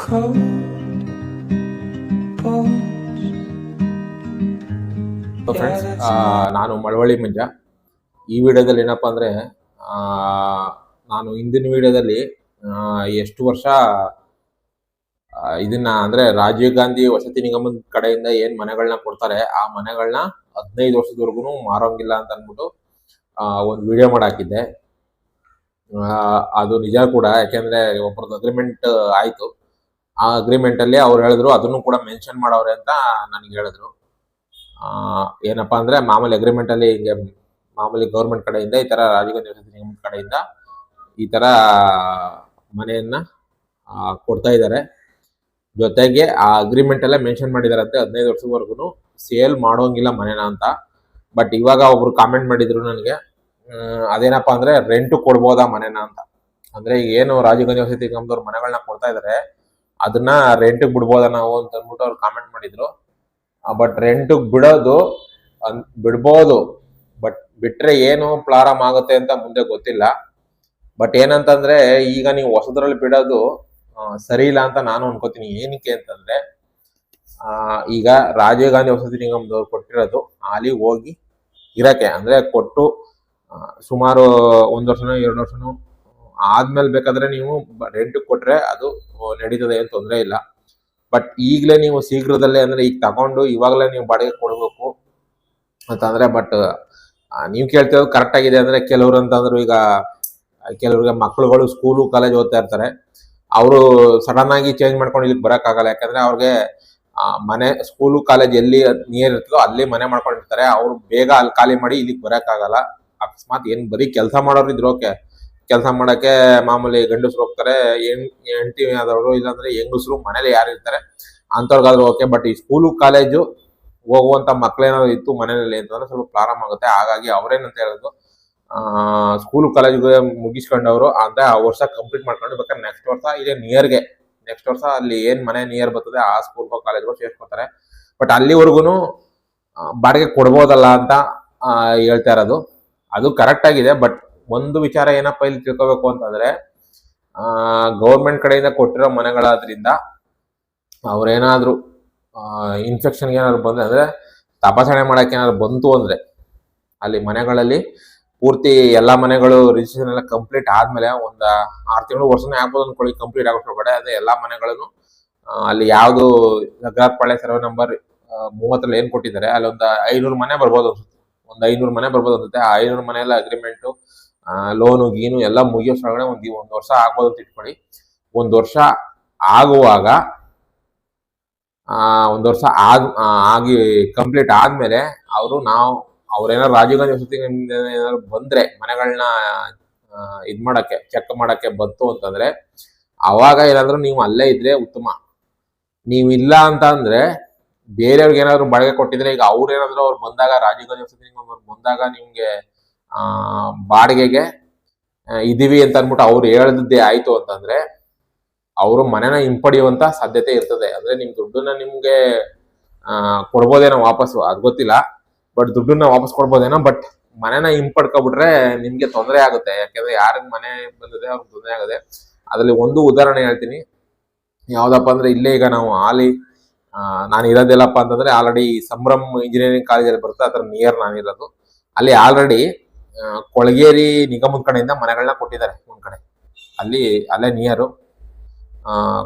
cold. Friends ನಾನು ಮಳವಳ್ಳಿ ಮಂಜ. ಈ ವಿಡಿಯೋದಲ್ಲಿ ಏನಪ್ಪ ಅಂದರೆ ನಾನು ಹಿಂದಿನ ವಿಡಿಯೋದಲ್ಲಿ ಎಷ್ಟು ವರ್ಷ ಇದನ್ನ ಅಂದ್ರೆ ರಾಜೀವ್ ಗಾಂಧಿ ವಸತಿ ನಿಗಮದ ಕಡೆಯಿಂದ ಏನ್ ಮನೆಗಳನ್ನ ಕೊಡ್ತಾರೆ ಆ ಮನೆಗಳನ್ನ ಹದಿನೈದು ವರ್ಷದವರೆಗೂ ಮಾರೋಂಗಿಲ್ಲ ಅಂತ ಅಂದ್ಬಿಟ್ಟು ಒಂದು ವಿಡಿಯೋ ಮಾಡಾಕಿದ್ದೆ ಆ, ಅದು ನಿಜ ಕೂಡ ಯಾಕೆಂದ್ರೆ ಒಬ್ಬರದ್ದು ಅಗ್ರಿಮೆಂಟ್ ಆಯ್ತು. ಆ ಅಗ್ರಿಮೆಂಟ್ ಅಲ್ಲಿ ಅವ್ರು ಹೇಳಿದ್ರು, ಅದನ್ನು ಕೂಡ ಮೆನ್ಷನ್ ಮಾಡವ್ರೆ ಅಂತ ನನಗೆ ಹೇಳಿದ್ರು. ಏನಪ್ಪಾ ಅಂದ್ರೆ ಮಾಮೂಲಿ ಅಗ್ರಿಮೆಂಟ್ ಅಲ್ಲಿ ಹಿಂಗೆ ಮಾಮೂಲಿ ಗೌರ್ಮೆಂಟ್ ಕಡೆಯಿಂದ ಈ ತರ ರಾಜೀವ್ ಗಾಂಧಿ ವಸತಿ ನಿಗಮದ ಕಡೆಯಿಂದ ಈ ತರ ಮನೆಯನ್ನ ಕೊಡ್ತಾ ಇದ್ದಾರೆ. ಜೊತೆಗೆ ಆ ಅಗ್ರಿಮೆಂಟ್ ಎಲ್ಲ ಮೆನ್ಷನ್ ಮಾಡಿದಾರಂತೆ ಹದಿನೈದು ವರ್ಷದವರೆಗೂ ಸೇಲ್ ಮಾಡೋಂಗಿಲ್ಲ ಮನೆನ ಅಂತ. ಬಟ್ ಇವಾಗ ಒಬ್ರು ಕಾಮೆಂಟ್ ಮಾಡಿದ್ರು ನನಗೆ ಅದೇನಪ್ಪಾ ಅಂದ್ರೆ ರೆಂಟ್ ಕೊಡ್ಬೋದಾ ಮನೆನ ಅಂತ. ಅಂದ್ರೆ ಏನು ರಾಜೀವ್ ಗಾಂಧಿ ವಸತಿ ನಿಗಮದವ್ರು ಮನೆಗಳನ್ನ ಕೊಡ್ತಾ ಇದಾರೆ ಅದನ್ನ ರೆಂಟ್ ಬಿಡ್ಬೋದ ನಾವು ಅಂತ ಅಂದ್ಬಿಟ್ಟು ಅವ್ರು ಕಾಮೆಂಟ್ ಮಾಡಿದ್ರು. ಬಟ್ ರೆಂಟ್ ಬಿಡೋದು ಬಿಡ್ಬೋದು. ಬಟ್ ಬಿಟ್ರೆ ಏನು ಪ್ರಾರಂಭ ಆಗುತ್ತೆ ಅಂತ ಮುಂದೆ ಗೊತ್ತಿಲ್ಲ. ಬಟ್ ಏನಂತಂದ್ರೆ ಈಗ ನೀವು ಹೊಸದ್ರಲ್ಲಿ ಬಿಡೋದು ಸರಿ ಇಲ್ಲ ಅಂತ ನಾನು ಅನ್ಕೋತೀನಿ. ಏನಕ್ಕೆ ಅಂತಂದ್ರೆ ಆ, ಈಗ ರಾಜೀವ್ ಗಾಂಧಿ ವಸತಿ ನಿಗಮದವ್ರು ಕೊಟ್ಟಿರೋದು ಅಲ್ಲಿ ಹೋಗಿ ಇರಕ್ಕೆ. ಅಂದ್ರೆ ಕೊಟ್ಟು ಸುಮಾರು ಒಂದ್ ವರ್ಷನೋ ಎರಡು ವರ್ಷನೋ ಆದ್ಮೇಲೆ ಬೇಕಾದ್ರೆ ನೀವು ರೆಂಟ್ ಕೊಟ್ರೆ ಅದು ನಡೀತದೆ ಏನು ತೊಂದರೆ ಇಲ್ಲ. ಬಟ್ ಈಗಲೇ ನೀವು ಶೀಘ್ರದಲ್ಲೇ ಅಂದ್ರೆ ಈಗ ತಗೊಂಡು ಇವಾಗಲೇ ನೀವು ಬಾಡಿಗೆ ಕೊಡಬೇಕು. ಅಂತಂದ್ರೆ ಬಟ್ ನೀವು ಕೇಳ್ತಿರೋದು ಕರೆಕ್ಟ್ ಆಗಿದೆ ಅಂದ್ರೆ ಕೆಲವರು ಅಂತಂದ್ರು ಈಗ, ಕೆಲವ್ರಿಗೆ ಮಕ್ಕಳುಗಳು ಸ್ಕೂಲು ಕಾಲೇಜ್ ಓದ್ತಾ ಇರ್ತಾರೆ. ಅವರು ಸಡನ್ ಆಗಿ ಚೇಂಜ್ ಮಾಡ್ಕೊಂಡು ಇಲ್ಲಿಗೆ ಆಗಲ್ಲ ಯಾಕಂದ್ರೆ ಅವ್ರಿಗೆ ಮನೆ ಸ್ಕೂಲು ಕಾಲೇಜ್ ಎಲ್ಲಿ ನಿಯರ್ ಇರ್ತದೋ ಅಲ್ಲಿ ಮನೆ ಮಾಡ್ಕೊಂಡಿರ್ತಾರೆ. ಅವ್ರು ಬೇಗ ಅಲ್ಲಿ ಖಾಲಿ ಮಾಡಿ ಇಲ್ಲಿಗೆ ಆಗಲ್ಲ ಅಕಸ್ಮಾತ್ ಏನ್ ಬರೀ ಕೆಲಸ ಮಾಡೋರು ಇದ್ರು ಓಕೆ ಕೆಲಸ ಮಾಡಕ್ಕೆ ಮಾಮೂಲಿ ಗಂಡಸರು ಹೋಗ್ತಾರೆ ಹೆಂಡತಿ ಆದವರು, ಇಲ್ಲಾಂದ್ರೆ ಹೆಂಗಸರು ಮನೇಲಿ ಯಾರು ಇರ್ತಾರೆ, ಅಂಥವ್ರಿಗಾದ್ರೂ ಓಕೆ ಬಟ್ ಈ ಸ್ಕೂಲು ಕಾಲೇಜು ಹೋಗುವಂತ ಮಕ್ಳೇನಾದ್ರು ಇತ್ತು ಮನೆಯಲ್ಲಿ ಅಂತಂದ್ರೆ ಸ್ವಲ್ಪ ಪ್ರಾರಂಭ ಆಗುತ್ತೆ. ಹಾಗಾಗಿ ಅವ್ರೇನಂತ ಹೇಳೋದು ಸ್ಕೂಲ್ ಕಾಲೇಜ್ಗೆ ಮುಗಿಸ್ಕೊಂಡವರು, ಅಂದ್ರೆ ಆ ವರ್ಷ ಕಂಪ್ಲೀಟ್ ಮಾಡ್ಕೊಂಡು ಬೇಕಾದ್ರೆ ನೆಕ್ಸ್ಟ್ ವರ್ಷ ಇದೇ ನಿಯರ್ಗೆ ನೆಕ್ಸ್ಟ್ ವರ್ಷ ಅಲ್ಲಿ ಏನ್ ಮನೆ ನಿಯರ್ ಬರ್ತದೆ, ಆ ಸ್ಕೂಲ್ಗೋ ಕಾಲೇಜ್ಗೋ ಸೇರ್ಸ್ಕೊತಾರೆ. ಬಟ್ ಅಲ್ಲಿವರೆಗೂ ಬಾಡಿಗೆ ಕೊಡ್ಬೋದಲ್ಲ ಅಂತ ಹೇಳ್ತಾ ಇರೋದು. ಅದು ಕರೆಕ್ಟ್ ಆಗಿದೆ ಬಟ್ ಒಂದು ವಿಚಾರ ಏನಪ್ಪ ಇಲ್ಲಿ ತಿಳ್ಕೋಬೇಕು ಅಂತಂದ್ರೆ, ಆ ಗೌರ್ಮೆಂಟ್ ಕಡೆಯಿಂದ ಕೊಟ್ಟಿರೋ ಮನೆಗಳಾದ್ರಿಂದ ಅವ್ರೇನಾದ್ರೂ ಇನ್ಫೆಕ್ಷನ್ ಏನಾದ್ರು ಬಂದ್ರೆ, ಅಂದ್ರೆ ತಪಾಸಣೆ ಮಾಡಕ್ಕೆ ಏನಾದ್ರು ಬಂತು ಅಂದ್ರೆ, ಅಲ್ಲಿ ಮನೆಗಳಲ್ಲಿ ಪೂರ್ತಿ ಎಲ್ಲಾ ಮನೆಗಳು ರಿಜಿಸ್ಟ್ರೇಷನ್ ಎಲ್ಲ ಕಂಪ್ಲೀಟ್ ಆದ್ಮೇಲೆ ಒಂದ್ ಆರು ತಿಂಗಳು ವರ್ಷನೇ ಆಗ್ಬೋದು ಅನ್ಕೊಳ್ಳಿ ಕಂಪ್ಲೀಟ್ ಆಗೋಷ್ಟ್ರೊಳಗಡೆ ಅದೇ ಎಲ್ಲಾ ಮನೆಗಳನ್ನು ಅಲ್ಲಿ ಯಾವ್ದು ಪಾಳೆ ಸರ್ವೆ ನಂಬರ್ ಮೂವತ್ತರಲ್ಲಿ ಏನ್ ಕೊಟ್ಟಿದ್ದಾರೆ ಅಲ್ಲಿ ಒಂದು ಐನೂರು ಮನೆ ಬರ್ಬೋದು ಅನ್ಸುತ್ತೆ. ಒಂದ್ ಐನೂರು ಮನೆ ಬರ್ಬೋದು ಅನ್ಸುತ್ತೆ. ಆ ಐನೂರು ಮನೆ ಎಲ್ಲ ಅಗ್ರಿಮೆಂಟ್ ಲೋನು ಗೀನು ಎಲ್ಲ ಮುಗಿಯೋಷ್ಟ್ರೊಳಗಡೆ ಒಂದು ಒಂದು ವರ್ಷ ಆಗ್ಬೋದು ಅಂತ ಇಟ್ಕೊಳ್ಳಿ. ಒಂದು ವರ್ಷ ಆಗುವಾಗ ಒಂದ್ ವರ್ಷ ಆಗ್ ಆಗಿ ಕಂಪ್ಲೀಟ್ ಆದ್ಮೇಲೆ ಅವರು ನಾವು, ಅವ್ರೇನಾದ್ರು ರಾಜೀವ್ ಗಾಂಧಿ ವಸತಿ ಏನಾದ್ರು ಬಂದ್ರೆ ಮನೆಗಳನ್ನ ಇದ್ ಮಾಡಕ್ಕೆ ಚೆಕ್ ಮಾಡಕ್ಕೆ ಬಂತು ಅಂತಂದ್ರೆ, ಅವಾಗ ಏನಾದ್ರು ನೀವು ಅಲ್ಲೇ ಇದ್ರೆ ಉತ್ತಮ. ನೀವು ಇಲ್ಲ ಅಂತ ಅಂದ್ರೆ ಬೇರೆಯವ್ರಿಗೆ ಏನಾದ್ರು ಬಾಡಿಗೆ ಕೊಟ್ಟಿದ್ರೆ ಈಗ ಅವ್ರು ಏನಾದ್ರು ಅವ್ರು ಬಂದಾಗ, ರಾಜೀವ್ ಗಾಂಧಿ ವಸತಿ ಬಂದಾಗ ನಿಮ್ಗೆ ಬಾಡಿಗೆಗೆ ಇದ್ದೀವಿ ಅಂತ ಅಂದ್ಬಿಟ್ಟು ಅವ್ರು ಹೇಳ್ದಿದ್ದೇ ಆಯ್ತು ಅಂತಂದ್ರೆ ಅವರು ಮನೆನ ಹಿಂಪಡೆಯುವಂತ ಸಾಧ್ಯತೆ ಇರ್ತದೆ. ಅಂದ್ರೆ ನಿಮ್ ದುಡ್ಡನ್ನ ನಿಮ್ಗೆ ಕೊಡ್ಬೋದೇನೋ ವಾಪಸ್ ಅದು ಗೊತ್ತಿಲ್ಲ. ಬಟ್ ದುಡ್ಡನ್ನ ವಾಪಸ್ ಕೊಡ್ಬೋದೇನೋ, ಬಟ್ ಮನೆನ ಹಿಂಪಡ್ಕೊಬಿಟ್ರೆ ನಿಮ್ಗೆ ತೊಂದರೆ ಆಗುತ್ತೆ. ಯಾಕಂದ್ರೆ ಯಾರಿಗೆ ಮನೆ ಬಂದಿದೆ ಅವ್ರಿಗೆ ತೊಂದರೆ ಆಗದೆ ಅದ್ರಲ್ಲಿ ಒಂದು ಉದಾಹರಣೆ ಹೇಳ್ತೀನಿ. ಯಾವ್ದಪ್ಪ ಅಂದ್ರೆ ಇಲ್ಲೇ ಈಗ ನಾವು ಆಲಿ ನಾನು ಇರೋದಿಲ್ಲಪ್ಪ ಅಂತಂದ್ರೆ ಆಲ್ರೆಡಿ ಸಂಭ್ರಮ್ ಇಂಜಿನಿಯರಿಂಗ್ ಕಾಲೇಜಲ್ಲಿ ಬರುತ್ತೆ. ಅದ್ರ ನಿಯರ್ ನಾನಿರೋದು. ಅಲ್ಲಿ ಆಲ್ರೆಡಿ ಕೊಳಗೇರಿ ನಿಗಮದ ಕಡೆಯಿಂದ ಮನೆಗಳನ್ನ ಕೊಟ್ಟಿದ್ದಾರೆ ಒಂದ್ ಕಡೆ. ಅಲ್ಲಿ, ಅಲ್ಲೇ ನಿಯರು.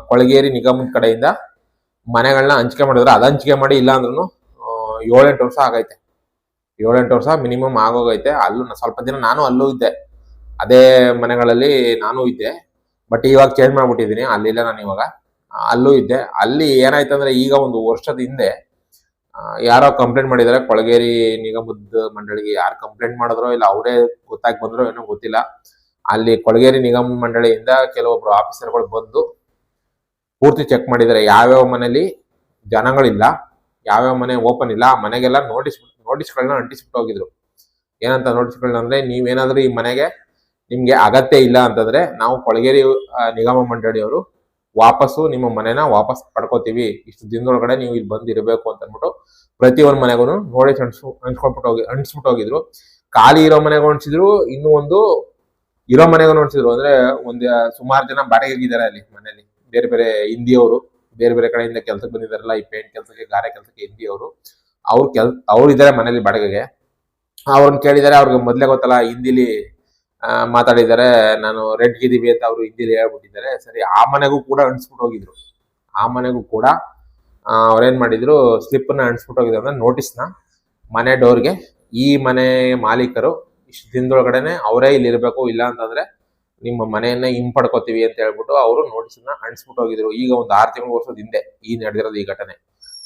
ಕೊಳಗೇರಿ ನಿಗಮದ ಕಡೆಯಿಂದ ಮನೆಗಳನ್ನ ಹಂಚಿಕೆ ಮಾಡಿದ್ರೆ. ಅದ ಹಂಚಿಕೆ ಮಾಡಿ ಇಲ್ಲ ಅಂದ್ರೂ ಏಳೆಂಟು ವರ್ಷ ಆಗೈತೆ. ಏಳೆಂಟು ವರ್ಷ ಮಿನಿಮಮ್ ಆಗೋಗೈತೆ. ಅಲ್ಲೂ ಸ್ವಲ್ಪ ದಿನ ನಾನು ಅಲ್ಲೂ ಇದ್ದೆ. ಅದೇ ಮನೆಗಳಲ್ಲಿ ನಾನು ಇದ್ದೆ. ಬಟ್ ಇವಾಗ ಚೇಂಜ್ ಮಾಡ್ಬಿಟ್ಟಿದ್ದೀನಿ. ಅಲ್ಲಿಲ್ಲ ನಾನು ಇವಾಗ. ಅಲ್ಲೂ ಇದ್ದೆ. ಅಲ್ಲಿ ಏನಾಯ್ತಂದ್ರೆ ಈಗ ಒಂದು ವರ್ಷದ ಹಿಂದೆ ಯಾರೋ ಕಂಪ್ಲೇಂಟ್ ಮಾಡಿದಾರೆ, ಕೊಳಗೇರಿ ನಿಗಮದ ಮಂಡಳಿಗೆ ಯಾರು ಕಂಪ್ಲೇಂಟ್ ಮಾಡಿದ್ರೋ ಇಲ್ಲ ಅವರೇ ಗೊತ್ತಾಗಿ ಬಂದ್ರೋ ಏನೋ ಗೊತ್ತಿಲ್ಲ. ಅಲ್ಲಿ ಕೊಳಗೇರಿ ನಿಗಮ ಮಂಡಳಿಯಿಂದ ಕೆಲವೊಬ್ರು ಆಫೀಸರ್ಗಳು ಬಂದು ಪೂರ್ತಿ ಚೆಕ್ ಮಾಡಿದ್ದಾರೆ ಯಾವ್ಯಾವ ಮನೇಲಿ ಜನಗಳಿಲ್ಲ, ಯಾವ್ಯಾವ ಮನೆ ಓಪನ್ ಇಲ್ಲ, ಆ ಮನೆಗೆಲ್ಲ ನೋಟಿಸ್ ನೋಟಿಸ್ಗಳನ್ನ ಅಂಟಿಸ್ಬಿಟ್ಟು ಹೋಗಿದ್ರು. ಏನಂತ ನೋಟಿಸ್ಗಳನ್ನ ಅಂದ್ರೆ, ನೀವೇನಾದ್ರೂ ಈ ಮನೆಗೆ ನಿಮ್ಗೆ ಅಗತ್ಯ ಇಲ್ಲ ಅಂತಂದ್ರೆ, ನಾವು ಕೊಳಗೇರಿ ನಿಗಮ ಮಂಡಳಿಯವರು ವಾಪಸ್ಸು ನಿಮ್ಮ ಮನೆನ ವಾಪಸ್ ಪಡ್ಕೋತೀವಿ. ಇಷ್ಟು ದಿನದೊಳಗಡೆ ನೀವು ಇಲ್ಲಿ ಬಂದಿರಬೇಕು ಅಂತ ಅಂದ್ಬಿಟ್ಟು ಪ್ರತಿ ಒಂದು ಮನೆಗೂ ನೋಡಿ ಅಂಟ್ಸು ಹೋಗಿ ಅಂಟಿಸ್ಬಿಟ್ಟು ಹೋಗಿದ್ರು ಖಾಲಿ ಇರೋ ಮನೆಗೂ ಅಂಟಿಸಿದ್ರು ಇನ್ನೂ ಒಂದು ಇರೋ ಮನೆಗೂ ಅಂಟಿಸಿದ್ರು ಅಂದ್ರೆ ಒಂದ್ ಸುಮಾರು ಜನ ಬಾಡಿಗೆಗಿದ್ದಾರೆ ಅಲ್ಲಿ ಮನೆಯಲ್ಲಿ. ಬೇರೆ ಬೇರೆ ಹಿಂದಿಯವರು, ಬೇರೆ ಬೇರೆ ಕಡೆಯಿಂದ ಕೆಲ್ಸಕ್ಕೆ ಬಂದಿದಾರಲ್ಲ ಈ ಪೇಂಟ್ ಕೆಲಸಕ್ಕೆ, ಗಾರೆ ಕೆಲಸಕ್ಕೆ ಹಿಂದಿಯವರು. ಅವ್ರು ಕೆಲ್, ಅವ್ರು ಇದ್ದಾರೆ ಮನೇಲಿ ಬಾಡಿಗೆಗೆ. ಅವ್ರನ್ನ ಕೇಳಿದ್ದಾರೆ ಅವ್ರಿಗೆ ಮೊದ್ಲೇ ಗೊತ್ತಲ್ಲ, ಹಿಂದಿಲಿ ಮಾತಾಡಿದ್ದಾರೆ, ನಾನು ರೆಡ್ ಗಿದ್ದೀವಿ ಅಂತ ಅವರು ಹಿಂದಿಲಿ ಹೇಳ್ಬಿಟ್ಟಿದ್ದಾರೆ. ಸರಿ, ಆ ಮನೆಗೂ ಕೂಡ ಅಣಿಸ್ಬಿಟ್ಟು ಹೋಗಿದ್ರು. ಆ ಮನೆಗೂ ಕೂಡ ಅವ್ರೇನ್ ಮಾಡಿದ್ರು ಸ್ಲಿಪ್ನ ಅಣಿಸ್ಬಿಟ್ಟು ಹೋಗಿದ್ರು ಅಂದ್ರೆ ನೋಟಿಸ್ನ ಮನೆ ಡೋರ್ಗೆ ಈ ಮನೆ ಮಾಲೀಕರು ಇಷ್ಟು ದಿನದೊಳಗಡೆನೆ ಅವರೇ ಇಲ್ಲಿ ಇರಬೇಕು, ಇಲ್ಲ ಅಂತಂದ್ರೆ ನಿಮ್ಮ ಮನೆಯನ್ನ ಹಿಂಪಡ್ಕೋತೀವಿ ಅಂತ ಹೇಳ್ಬಿಟ್ಟು ಅವರು ನೋಟಿಸ್ನ ಅಣಿಸ್ಬಿಟ್ಟು ಹೋಗಿದ್ರು. ಈಗ ಒಂದು ಆರು ತಿಂಗಳು ವರ್ಷದ ಹಿಂದೆ ಈ ನಡೆದಿರೋದು ಈ ಘಟನೆ.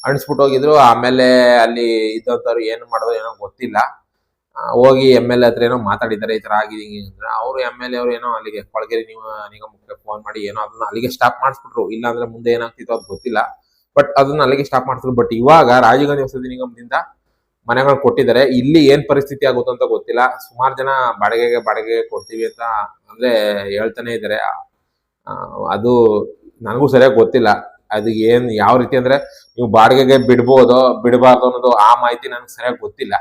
ಅಣಿಸ್ಬಿಟ್ಟು ಹೋಗಿದ್ರು, ಆಮೇಲೆ ಅಲ್ಲಿ ಇದ್ದಂಥವ್ರು ಏನು ಮಾಡೋದು ಏನೋ ಗೊತ್ತಿಲ್ಲ. ಹೋಗಿ ಎಂ ಎಲ್ ಎ ಹತ್ರ ಏನೋ ಮಾತಾಡಿದ್ದಾರೆ, ಈ ಥರ ಆಗಿದೆ ಅಂದ್ರೆ ಅವರು ಎಂ ಎಲ್ ಎ ಅವರು ಏನೋ ಅಲ್ಲಿಗೆ ಕೊಳಗೇರಿ ನೀವು ನಿಗಮಕ್ಕೆ ಫೋನ್ ಮಾಡಿ ಏನೋ ಅದನ್ನ ಅಲ್ಲಿಗೆ ಸ್ಟಾಪ್ ಮಾಡಿಸ್ಬಿಟ್ರು. ಇಲ್ಲ ಅಂದ್ರೆ ಮುಂದೆ ಏನಾಗ್ತಿತ್ತು ಅದು ಗೊತ್ತಿಲ್ಲ. ಬಟ್ ಅದನ್ನ ಅಲ್ಲಿಗೆ ಸ್ಟಾಪ್ ಮಾಡಿಸಿದ್ರು. ಬಟ್ ಇವಾಗ ರಾಜೀವ್ ಗಾಂಧಿ ವಸತಿ ನಿಗಮದಿಂದ ಮನೆಗಳು ಕೊಟ್ಟಿದ್ದಾರೆ. ಇಲ್ಲಿ ಏನ್ ಪರಿಸ್ಥಿತಿ ಆಗುತ್ತೆ ಅಂತ ಗೊತ್ತಿಲ್ಲ. ಸುಮಾರು ಜನ ಬಾಡಿಗೆಗೆ ಬಾಡಿಗೆ ಕೊಡ್ತೀವಿ ಅಂತ ಅಂದ್ರೆ ಹೇಳ್ತಾನೆ ಇದ್ದಾರೆ ಅದು ನನಗೂ ಸರಿಯಾಗಿ ಗೊತ್ತಿಲ್ಲ. ಅದು ಏನ್ ಯಾವ ರೀತಿ ಅಂದ್ರೆ ನೀವು ಬಾಡಿಗೆಗೆ ಬಿಡ್ಬೋದು ಬಿಡಬಾರ್ದು ಅನ್ನೋದು ಆ ಮಾಹಿತಿ ನನಗೆ ಸರಿಯಾಗಿ ಗೊತ್ತಿಲ್ಲ.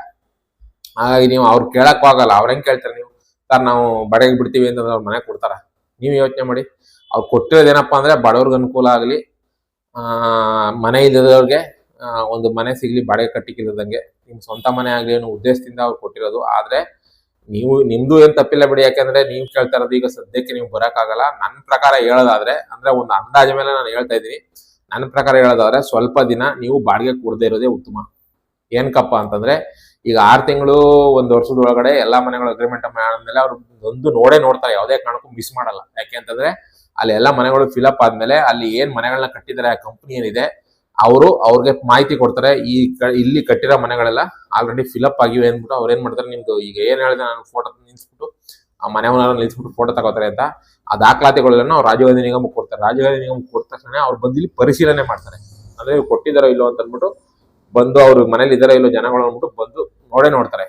ಹಾಗಾಗಿ ನೀವು ಅವ್ರು ಕೇಳಕ್ ಆಗಲ್ಲ. ಅವ್ರ ಹೆಂಗ್ ಕೇಳ್ತಾರೆ ನೀವು? ಸರ್, ನಾವು ಬಾಡಿಗೆಗೆ ಬಿಡ್ತೀವಿ ಅಂತಂದ್ರೆ ಅವ್ರ ಮನೆ ಕೊಡ್ತಾರ. ನೀವು ಯೋಚನೆ ಮಾಡಿ. ಅವ್ರು ಕೊಟ್ಟಿರೋದೇನಪ್ಪ ಅಂದ್ರೆ ಬಡವ್ರಿಗೆ ಅನುಕೂಲ ಆಗಲಿ ಮನೆ ಇಲ್ಲದವ್ರಿಗೆ ಒಂದು ಮನೆ ಸಿಗ್ಲಿ ಬಾಡಿಗೆ ಕಟ್ಟಿಕ್ಕಿಲ್ಲದಂಗೆ ನಿಮ್ ಸ್ವಂತ ಮನೆ ಆಗ್ಲಿ ಅನ್ನೋ ಉದ್ದೇಶದಿಂದ ಅವ್ರು ಕೊಟ್ಟಿರೋದು. ಆದ್ರೆ ನೀವು, ನಿಮ್ದು ಏನ್ ತಪ್ಪಿಲ್ಲ ಬಿಡಿ, ಯಾಕಂದ್ರೆ ನೀವು ಕೇಳ್ತಾ ಇರೋದು ಈಗ ಸದ್ಯಕ್ಕೆ ನೀವು ಬರಕ್ಕಾಗಲ್ಲ. ನನ್ನ ಪ್ರಕಾರ ಹೇಳೋದಾದ್ರೆ, ಅಂದ್ರೆ ಒಂದು ಅಂದಾಜು ಮೇಲೆ ನಾನು ಹೇಳ್ತಾ ಇದ್ದೀನಿ. ನನ್ನ ಪ್ರಕಾರ ಹೇಳೋದಾದ್ರೆ ಸ್ವಲ್ಪ ದಿನ ನೀವು ಬಾಡಿಗೆ ಕೊಡದೇ ಇರೋದೇ ಉತ್ತಮ. ಏನ್ಕಪ್ಪ ಅಂತಂದ್ರೆ, ಈಗ ಆರು ತಿಂಗಳು ಒಂದು ವರ್ಷದ ಒಳಗಡೆ ಎಲ್ಲಾ ಮನೆಗಳ ಅಗ್ರಿಮೆಂಟ್ ಮಾಡಿದ್ಮೇಲೆ ಅವ್ರು ಒಂದು ನೋಡೇ ನೋಡ್ತಾರೆ, ಯಾವುದೇ ಕಾರಣಕ್ಕೂ ಮಿಸ್ ಮಾಡಲ್ಲ. ಯಾಕೆ ಅಂತಂದ್ರೆ ಅಲ್ಲಿ ಎಲ್ಲ ಮನೆಗಳು ಫಿಲಪ್ ಆದ್ಮೇಲೆ ಅಲ್ಲಿ ಏನ್ ಮನೆಗಳನ್ನ ಕಟ್ಟಿದ್ದಾರೆ, ಆ ಕಂಪ್ನಿ ಏನಿದೆ, ಅವರು ಅವ್ರಿಗೆ ಮಾಹಿತಿ ಕೊಡ್ತಾರೆ, ಈ ಇಲ್ಲಿ ಕಟ್ಟಿರೋ ಮನೆಗಳೆಲ್ಲ ಆಲ್ರೆಡಿ ಫಿಲಪ್ ಆಗಿವೆ ಅಂದ್ಬಿಟ್ಟು ಅವ್ರು ಏನ್ ಮಾಡ್ತಾರೆ, ನಿಮ್ದು ಈಗ ಏನ್ ಹೇಳಿದೆ ನಾನು ಫೋಟೋ ನಿಲ್ಸ್ಬಿಟ್ಟು, ಆ ಮನೆ ಓನರ್ ನಿಲ್ಸ್ಬಿಟ್ಟು ಫೋಟೋ ತಗೋತಾರೆ ಅಂತ, ಆ ದಾಖಲಾತಿಗಳನ್ನ ಅವ್ರು ಗಾಂಧಿ ಕೊಡ್ತಾರೆ. ರಾಜೀವ್ ಗಾಂಧಿ ಕೊಟ್ಟ ತಕ್ಷಣ ಅವ್ರು ಬಂದು ಇಲ್ಲಿ ಪರಿಶೀಲನೆ ಮಾಡ್ತಾರೆ. ಅಂದ್ರೆ ಇವ್ರು ಕೊಟ್ಟಿದಾರೋ ಇಲ್ಲೋ ಅಂತ ಅಂದ್ಬಿಟ್ಟು ಬಂದು ಅವ್ರ ಮನೇಲಿ ಇದಾರೋ ಇಲ್ಲೋ ಜನಗಳು ಅಂದ್ಬಿಟ್ಟು ಬಂದು ನೋಡೇ ನೋಡ್ತಾರೆ.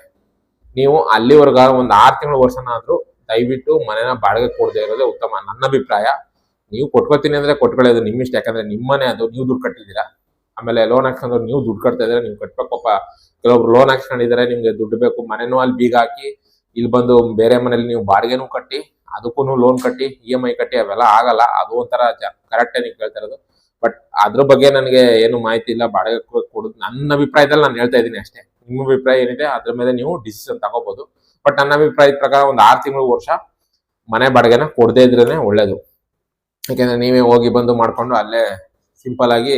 ನೀವು ಅಲ್ಲಿವರೆಗ ಒಂದು ಆರು ತಿಂಗಳು ವರ್ಷನಾದ್ರೂ ದಯವಿಟ್ಟು ಮನೆನ ಬಾಡಿಗೆ ಕೊಡದೆ ಇರೋದೇ ಉತ್ತಮ ನನ್ನ ಅಭಿಪ್ರಾಯ. ನೀವು ಕೊಟ್ಕೋತೀನಿ ಅಂದ್ರೆ ಕೊಟ್ಕೊಳ್ಳೋದು ನಿಮ್ಮ ಇಷ್ಟ ಯಾಕಂದ್ರೆ ನಿಮ್ಮನೆ ಅದು ನೀವು ದುಡ್ಡು ಕಟ್ಟಿದ್ದೀರಾ? ಆಮೇಲೆ ಲೋನ್ ಹಾಕ್ಸ್ಕೊಂಡ್ರೆ ನೀವು ದುಡ್ಡು ಕಟ್ತಾ ಇದ್ರೆ ನೀವು ಕಟ್ಬೇಕಪ್ಪ ಕೆಲವೊಬ್ರು ಲೋನ್ ಹಾಕ್ಸ್ಕೊಂಡಿದ್ರೆ ನಿಮ್ಗೆ ದುಡ್ಡು ಬೇಕು, ಮನೆನೂ ಅಲ್ಲಿ ಬೀಗ ಹಾಕಿ, ಇಲ್ಲಿ ಬಂದು ಬೇರೆ ಮನೇಲಿ ನೀವು ಬಾಡಿಗೆನೂ ಕಟ್ಟಿ ಅದಕ್ಕೂ ಲೋನ್ ಕಟ್ಟಿ ಇ ಎಂ ಐ ಕಟ್ಟಿ, ಅವೆಲ್ಲ ಆಗಲ್ಲ, ಅದು ಒಂಥರ ಕರೆಕ್ಟೇ ನೀವು ಕೇಳ್ತಾ ಇರೋದು. ಬಟ್ ಅದ್ರ ಬಗ್ಗೆ ನನಗೆ ಏನು ಮಾಹಿತಿ ಇಲ್ಲ, ಬಾಡಿಗೆ ಕೊಡೋದು ನನ್ನ ಅಭಿಪ್ರಾಯದಲ್ಲಿ ನಾನು ಹೇಳ್ತಾ ಇದ್ದೀನಿ ಅಷ್ಟೇ. ನಿಮ್ಮ ಅಭಿಪ್ರಾಯ ಏನಿದೆ, ಅದ್ರ ಮೇಲೆ ನೀವು ಡಿಸಿಷನ್ ತಗೋಬಹುದು ಬಟ್ ನನ್ನ ಅಭಿಪ್ರಾಯದ ಪ್ರಕಾರ ಒಂದು ಆರು ತಿಂಗಳು ವರ್ಷ ಮನೆ ಬಾಡಿಗೆನ ಕೊಡದೇ ಇದ್ರೇನೆ ಒಳ್ಳೇದು. ಯಾಕೆಂದ್ರೆ ನೀವೇ ಹೋಗಿ ಬಂದು ಮಾಡ್ಕೊಂಡು ಅಲ್ಲೇ ಸಿಂಪಲ್ ಆಗಿ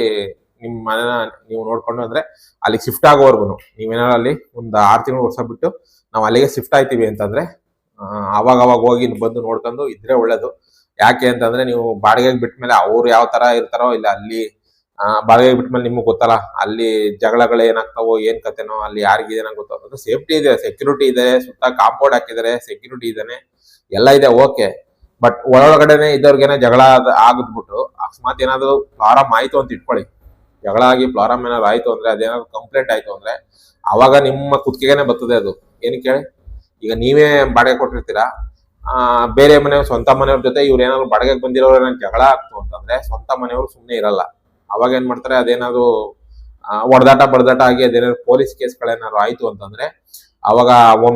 ನಿಮ್ಮ ಮನೆನ ನೀವು ನೋಡ್ಕೊಂಡು ಅಂದ್ರೆ ಅಲ್ಲಿಗೆ ಶಿಫ್ಟ್ ಆಗೋವರೆಗೂ ನೀವೇನಾದ್ರು ಅಲ್ಲಿ ಒಂದು ಆರು ತಿಂಗಳು ವರ್ಷ ಬಿಟ್ಟು ನಾವು ಅಲ್ಲಿಗೆ ಶಿಫ್ಟ್ ಆಯ್ತೀವಿ ಅಂತಂದ್ರೆ ಅವಾಗ ಅವಾಗ ಹೋಗಿ ಬಂದು ನೋಡ್ಕೊಂಡು ಇದ್ರೆ ಒಳ್ಳೇದು. ಯಾಕೆ ಅಂತಂದ್ರೆ ನೀವು ಬಾಡಿಗೆಗೆ ಬಿಟ್ಮೇಲೆ ಅವ್ರು ಯಾವ ತರ ಇರ್ತಾರೋ ಇಲ್ಲ ಅಲ್ಲಿ ಆ, ಬಿಟ್ಟ ಬಿಟ್ಮೇಲೆ ನಿಮ್ಗೆ ಗೊತ್ತಲ್ಲ ಅಲ್ಲಿ ಜಗಳಗಳು ಏನಾಗ್ತಾವೋ ಏನ್ ಕತೆನೋ ಅಲ್ಲಿ ಯಾರಿಗೆ ಏನೋ ಗೊತ್ತೋ ಅದು ಸೇಫ್ಟಿ ಇದೆ ಸೆಕ್ಯೂರಿಟಿ ಇದೆ ಸುತ್ತ ಕಾಂಪೌಂಡ್ ಹಾಕಿದ್ದಾರೆ ಸೆಕ್ಯೂರಿಟಿ ಇದಾನೆ ಎಲ್ಲ ಇದೆ ಓಕೆ ಬಟ್ ಒಳಗಡೆನೆ ಇದ್ದವ್ರಿಗೇನೆ ಜಗಳ ಆಗದ್ಬಿಟ್ಟು ಅಕಸ್ಮಾತ್ ಏನಾದ್ರು ಪ್ರಾರಂಭ ಆಯ್ತು ಅಂತ ಇಟ್ಕೊಳ್ಳಿ. ಜಗಳ ಆಗಿ ಪ್ರಾರಂಭ ಏನಾದ್ರು ಆಯ್ತು ಅಂದ್ರೆ ಅದೇನಾದ್ರು ಕಂಪ್ಲೇಂಟ್ ಆಯ್ತು ಅಂದ್ರೆ ಅವಾಗ ನಿಮ್ಮ ಕುತ್ತಿಗೆನೆ ಬರ್ತದೆ ಅದು. ಏನಕ್ಕೆ ಕೇಳಿ ಈಗ ನೀವೇ ಬಾಡಿಗೆ ಕೊಟ್ಟಿರ್ತೀರಾ? ಆ ಬೇರೆ ಮನೆಯವ್ರು ಸ್ವಂತ ಮನೆಯವ್ರ ಜೊತೆ ಇವ್ರು ಏನಾದ್ರು ಬಾಡಿಗೆಗೆ ಬಂದಿರೋರು ಜಗಳ ಆಗ್ತು ಅಂತಂದ್ರೆ ಸ್ವಂತ ಮನೆಯವರು ಸುಮ್ಮನೆ ಇರಲ್ಲ. ಅವಾಗ ಏನ್ ಮಾಡ್ತಾರೆ, ಅದೇನಾದ್ರು ಒಡದಾಟ ಬಡದಾಟ ಆಗಿ ಅದೇನಾದ್ರು ಪೊಲೀಸ್ ಕೇಸ್ಗಳೇನಾದ್ರು ಆಯ್ತು ಅಂತಂದ್ರೆ, ಅವಾಗ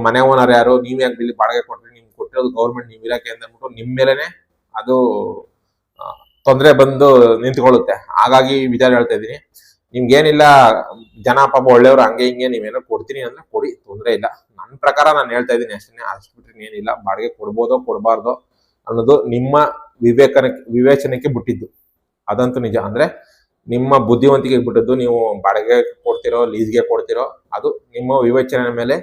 ಮನೆ ಓನರ್ ಯಾರು, ನೀವ್ ಯಾಕೆ ಇಲ್ಲಿ ಬಾಡಿಗೆ ಕೊಟ್ರಿ, ನಿಮ್ಗೆ ಕೊಟ್ಟಿರೋದು ಗೌರ್ಮೆಂಟ್ ನೀವು ಇರಕ್ಕೆ ಅಂತ ಅಂದ್ಬಿಟ್ಟು ನಿಮ್ ಮೇಲೆನೆ ಅದು ತೊಂದರೆ ಬಂದು ನಿಂತ್ಕೊಳ್ಳುತ್ತೆ. ಹಾಗಾಗಿ ವಿಚಾರ ಹೇಳ್ತಾ ಇದೀನಿ ನಿಮ್ಗೇನಿಲ್ಲ, ಜನ ಪಾಪ ಒಳ್ಳೆಯವ್ರು ಹಂಗೆ ಹಿಂಗೆ ನೀವೇನೋ ಕೊಡ್ತೀನಿ ಅಂದ್ರೆ ಕೊಡಿ, ತೊಂದರೆ ಇಲ್ಲ. ನನ್ನ ಪ್ರಕಾರ ನಾನು ಹೇಳ್ತಾ ಇದ್ದೀನಿ ಅಷ್ಟೇ ಅಷ್ಟು ಬಿಟ್ಟರೆ ಏನಿಲ್ಲ ಬಾಡಿಗೆ ಕೊಡ್ಬೋದೋ, ಕೊಡಬಾರ್ದೋ ಅನ್ನೋದು ನಿಮ್ಮ ವಿವೇಕನ ವಿವೇಚನೆಗೆ ಬಿಟ್ಟಿದ್ದು. ಅದಂತೂ ನಿಜ. ಅಂದ್ರೆ ನಿಮ್ಮ ಬುದ್ಧಿವಂತಿಕೆ ಬಿಟ್ಟದ್ದು ನೀವು ಬಾಡಿಗೆ ಕೊಡ್ತಿರೋ ಲೀಸ್ಗೆ ಕೊಡ್ತಿರೋ ಅದು ನಿಮ್ಮ ವಿವೇಚನೆ ಮೇಲೆ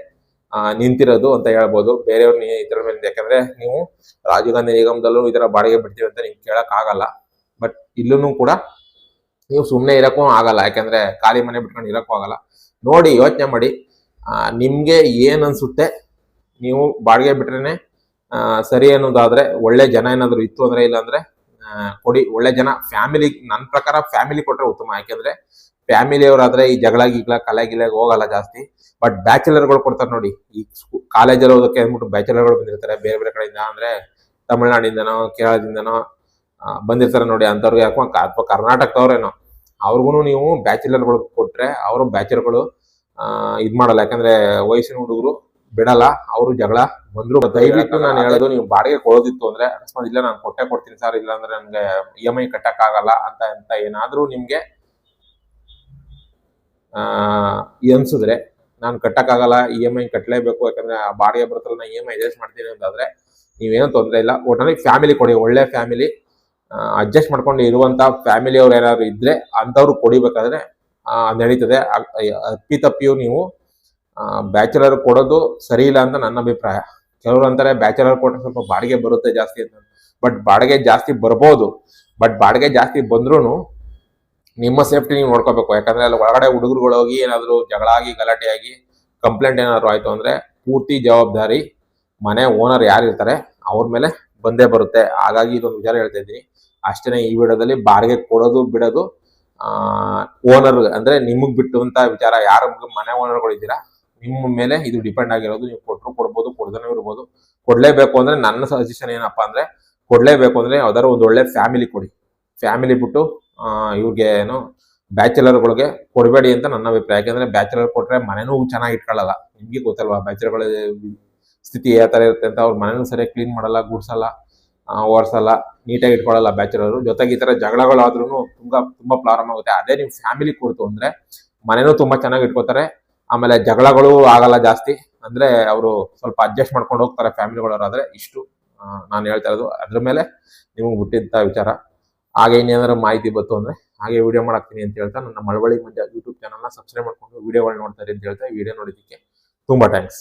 ನಿಂತಿರೋದು ಅಂತ ಹೇಳ್ಬೋದು. ಬೇರೆಯವ್ರ ಇದ್ರ ಮೇಲೆ ಯಾಕಂದ್ರೆ ನೀವು ರಾಜೀವ್ ಗಾಂಧಿ ನಿಗಮದಲ್ಲೂ ಈ ತರ ಬಾಡಿಗೆ ಬಿಡ್ತೀವಿ ಅಂತ ನಿಮ್ಗೆ ಕೇಳಕ್ ಆಗಲ್ಲ. ಬಟ್ ಇಲ್ಲೂ ಕೂಡ ನೀವು ಸುಮ್ಮನೆ ಇರೋಕ್ಕೂ ಆಗಲ್ಲ. ಯಾಕಂದ್ರೆ ಖಾಲಿ ಮನೆ ಬಿಟ್ಕೊಂಡು ಇರೋಕ್ಕೂ ಆಗಲ್ಲ. ನೋಡಿ ಯೋಚನೆ ಮಾಡಿ. ನಿಮಗೆ ಏನು ಅನ್ಸುತ್ತೆ ನೀವು ಬಾಡಿಗೆ ಬಿಟ್ರೇನೆ ಸರಿ ಅನ್ನೋದಾದ್ರೆ ಒಳ್ಳೆ ಜನ ಏನಾದರೂ ಇತ್ತು ಅಂದ್ರೆ ಇಲ್ಲ ಅಂದ್ರೆ ಆ, ಕೊಡಿ. ಒಳ್ಳೆ ಜನ ಫ್ಯಾಮಿಲಿ ನನ್ನ ಪ್ರಕಾರ ಫ್ಯಾಮಿಲಿ ಕೊಟ್ರೆ ಉತ್ತಮ. ಯಾಕೆಂದ್ರೆ ಫ್ಯಾಮಿಲಿ ಅವರಾದ್ರೆ ಈ ಜಗಳ ಗಿಗಳ, ಕಲೆ ಗಿಲೆಗೆ ಹೋಗಲ್ಲ ಜಾಸ್ತಿ. ಬಟ್ ಬ್ಯಾಚುಲರ್ಗಳು ಕೊಡ್ತಾರೆ ನೋಡಿ. ಈ ಕಾಲೇಜಲ್ಲಿ ಓದೋಕೆ ಅಂದ್ಬಿಟ್ಟು ಬ್ಯಾಚುಲರ್ಗಳು ಬಂದಿರ್ತಾರೆ. ಬೇರೆ ಬೇರೆ ಕಡೆಯಿಂದ ಅಂದ್ರೆ ತಮಿಳ್ನಾಡಿಂದನೋ, ಕೇರಳದಿಂದನೋ ಬಂದಿರ್ತಾರೆ ನೋಡಿ. ಅಂಥವ್ರಿಗೆ ಯಾಕೋ ಅಥವಾ ಕರ್ನಾಟಕದವ್ರೇನೋ. ಅವ್ರಿಗೂ ನೀವು ಬ್ಯಾಚುಲರ್ಗಳು ಕೊಟ್ರೆ ಅವರು ಬ್ಯಾಚುಲರ್ಗಳು ಇದ್ ಮಾಡಲ್ಲ. ಯಾಕಂದ್ರೆ ವಯಸ್ಸಿನ ಹುಡುಗರು ಬಿಡಲ್ಲ, ಅವರು ಜಗಳ ಬಂದ್ರು ದಯವಿಟ್ಟು ನಾನು ಹೇಳೋದು, ನೀವು ಬಾಡಿಗೆ ಕೊಡೋದಿತ್ತು ಅಂದ್ರೆ ಅಕಸ್ಮಾತ್ ಇಲ್ಲ, ನಾನು ಕೊಟ್ಟೆ ಕೊಡ್ತೀನಿ ಸರ್ ಇಲ್ಲ ಅಂದ್ರೆ ನನ್ಗೆ ಇ ಎಂ ಐ ಕಟ್ಟಕ್ ಆಗಲ್ಲ ಅಂತ ಅಂತ ಏನಾದ್ರೂ ನಿಮ್ಗೆ, ಆ ಅನ್ಸಿದ್ರೆ ನಾನು ಕಟ್ಟಕ್ಕಾಗಲ್ಲ ಇ ಎಂ ಐ ಕಟ್ಟಲೇಬೇಕು ಯಾಕಂದ್ರೆ ಆ ಬಾಡಿಗೆ ಬರುತ್ತಲ್ಲ ನಾನು ಇ ಎಂ ಐ ಅಡ್ಜಸ್ಟ್ ಮಾಡ್ತೀನಿ ಅಂತಾದ್ರೆ ನೀವೇನು ತೊಂದರೆ ಇಲ್ಲ. ಒಟ್ಟಿನಲ್ಲಿ ಫ್ಯಾಮಿಲಿ ಕೊಡಿ, ಒಳ್ಳೆ ಫ್ಯಾಮಿಲಿ ಅಡ್ಜಸ್ಟ್ ಮಾಡ್ಕೊಂಡು ಇರುವಂತ ಫ್ಯಾಮಿಲಿ ಅವ್ರು ಯಾರು ಇದ್ರೆ ಅಂತವ್ರು ಕೊಡಿಬೇಕಾದ್ರೆ ನಡೀತದೆ. ಅಪ್ಪಿ ತಪ್ಪಿಯು ನೀವು ಬ್ಯಾಚುಲರ್ ಕೊಡೋದು ಸರಿ ಇಲ್ಲ ಅಂತ ನನ್ನ ಅಭಿಪ್ರಾಯ. ಕೆಲವರು ಅಂತಾರೆ ಬ್ಯಾಚುಲರ್ ಕೊಟ್ಟರೆ ಸ್ವಲ್ಪ ಬಾಡಿಗೆ ಬರುತ್ತೆ ಜಾಸ್ತಿ ಅಂತ. ಬಟ್ ಬಾಡಿಗೆ ಜಾಸ್ತಿ ಬರ್ಬೋದು. ಬಟ್ ಬಾಡಿಗೆ ಜಾಸ್ತಿ ಬಂದ್ರೂ ನಿಮ್ಮ ಸೇಫ್ಟಿ ನೀವು ನೋಡ್ಕೋಬೇಕು. ಯಾಕಂದ್ರೆ ಅಲ್ಲಿ ಒಳಗಡೆ ಹುಡುಗರುಗಳು ಹೋಗಿ ಏನಾದರೂ ಜಗಳ ಆಗಿ, ಗಲಾಟೆ ಆಗಿ ಕಂಪ್ಲೇಂಟ್ ಏನಾದ್ರು ಆಯಿತು ಅಂದ್ರೆ ಪೂರ್ತಿ ಜವಾಬ್ದಾರಿ ಮನೆ ಓನರ್ ಯಾರು ಇರ್ತಾರೆ ಅವ್ರ ಮೇಲೆ ಬಂದೇ ಬರುತ್ತೆ. ಹಾಗಾಗಿ ಇದೊಂದು ವಿಚಾರ ಹೇಳ್ತಾ ಇದ್ದೀನಿ. ಅಷ್ಟೇ ಈ ವಿಡಿಯೋದಲ್ಲಿ ಬಾಡಿಗೆ ಕೊಡೋದು ಬಿಡೋದು ಓನರ್ ಅಂದ್ರೆ ನಿಮಗೆ ಬಿಟ್ಟುವಂಥ ವಿಚಾರ. ಯಾರು ಮನೆ ಓನರ್ಗಳು ಇದ್ದೀರಾ ನಿಮ್ಮ ಮೇಲೆ ಇದು ಡಿಪೆಂಡ್ ಆಗಿರೋದು, ನೀವು ಕೊಟ್ಟರು ಕೊಡ್ಬೋದು ಕೊಡ್ದೇ ಇರ್ಬೋದು. ಕೊಡಲೇಬೇಕು ಅಂದ್ರೆ ನನ್ನ ಸಜೆಷನ್ ಏನಪ್ಪಾ ಅಂದ್ರೆ, ಕೊಡಲೇಬೇಕು ಅಂದ್ರೆ ಯಾವ್ದಾದ್ರು ಒಂದು ಒಳ್ಳೆ ಫ್ಯಾಮಿಲಿ ಕೊಡಿ. ಫ್ಯಾಮಿಲಿ ಬಿಟ್ಟು ಇವ್ರಿಗೆ ಏನು, ಬ್ಯಾಚುಲರ್ಗಳಿಗೆ ಕೊಡಬೇಡಿ ಅಂತ ನನ್ನ ಅಭಿಪ್ರಾಯ. ಯಾಕಂದ್ರೆ ಬ್ಯಾಚುಲರ್ ಕೊಟ್ರೆ ಮನೆನೂ ಚೆನ್ನಾಗಿ ಇಟ್ಕೊಳ್ಳಲ್ಲ. ನಿಮಗೆ ಗೊತ್ತಲ್ವಾ, ಬ್ಯಾಚುಲರ್ಗಳ ಸ್ಥಿತಿ ಯಾವ ಥರ ಇರುತ್ತೆ ಅಂತ ಅವ್ರ ಮನೆನೂ ಸರಿಯಾಗಿ ಕ್ಲೀನ್ ಮಾಡಲ್ಲ, ಗುಡ್ಸಲ್ಲ ಓಡಿಸಲ್ಲ, ನೀಟಾಗಿ ಇಟ್ಕೊಳ್ಳಲ್ಲ ಬ್ಯಾಚುಲರ್. ಜೊತೆಗೆ ಈ ಥರ ಜಗಳಗಳಾದ್ರೂ ತುಂಬಾ ತುಂಬಾ ಪ್ರಾರಂಭ ಆಗುತ್ತೆ. ಅದೇ ನೀವು ಫ್ಯಾಮಿಲಿ ಕೊಡ್ತು ಅಂದ್ರೆ ಮನೆನೂ ತುಂಬಾ ಚೆನ್ನಾಗಿ ಇಟ್ಕೋತಾರೆ. ಆಮೇಲೆ ಜಗಳಗಳು ಆಗಲ್ಲ ಜಾಸ್ತಿ. ಅಂದ್ರೆ ಅವರು ಸ್ವಲ್ಪ ಅಡ್ಜಸ್ಟ್ ಮಾಡ್ಕೊಂಡು ಹೋಗ್ತಾರೆ ಫ್ಯಾಮಿಲಿಗಳವರಾದ್ರೆ ಇಷ್ಟು ನಾನು ಹೇಳ್ತಾ ಇರೋದು. ಅದ್ರ ಮೇಲೆ ನಿಮಗೆ ಬಿಟ್ಟಿದ್ದ ವಿಚಾರ. ಹಾಗೆ ಇನ್ನೇನಾದ್ರು ಮಾಹಿತಿ ಬಂತು ಅಂದ್ರೆ ಹಾಗೆ ವಿಡಿಯೋ ಮಾಡಾಕ್ತೀನಿ ಅಂತ ಹೇಳ್ತಾ ನನ್ನ ಮಳವಳ್ಳಿ ಮಂಜ ಯೂಟ್ಯೂಬ್ ಚಾನಲ್ನ ಸಬ್ಸ್ಕ್ರೈಬ್ ಮಾಡ್ಕೊಂಡು ವಿಡಿಯೋಗಳು ನೋಡ್ತಾರೆ ಅಂತ ಹೇಳ್ತಾ ವಿಡಿಯೋ ನೋಡಿದ್ದಕ್ಕೆ ತುಂಬಾ ಥ್ಯಾಂಕ್ಸ್